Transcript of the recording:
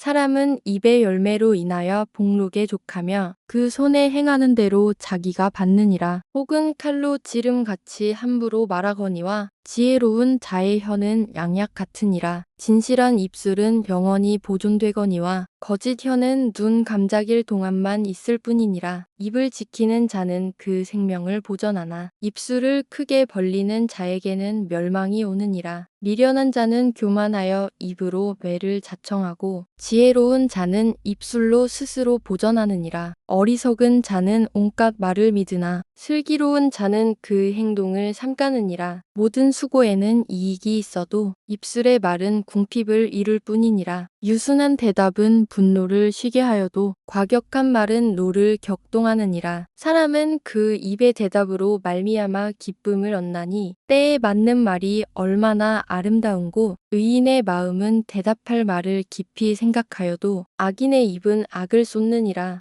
사람은 입의 열매로 인하여 복록에 족하며 그 손에 행하는 대로 자기가 받느니라. 혹은 칼로 지름같이 함부로 말하거니와 지혜로운 자의 혀는 양약 같으니라. 진실한 입술은 영원히 보존되거니와 거짓 혀는 눈 감작일 동안만 있을 뿐이니라. 입을 지키는 자는 그 생명을 보전하나 입술을 크게 벌리는 자에게는 멸망이 오느니라. 미련한 자는 교만하여 입으로 매를 자청하고 지혜로운 자는 입술로 스스로 보전하느니라. 어리석은 자는 온갖 말을 믿으나 슬기로운 자는 그 행동을 삼가느니라. 모든 수고에는 이익이 있어도 입술의 말은 궁핍을 이룰 뿐이니라. 유순한 대답은 분노를 쉬게 하여도 과격한 말은 노를 격동하느니라. 사람은 그 입의 대답으로 말미암아 기쁨을 얻나니 때에 맞는 말이 얼마나 아름다운고 의인의 마음은 대답할 말을 깊이 생각하여도 악인의 입은 악을 쏟느니라.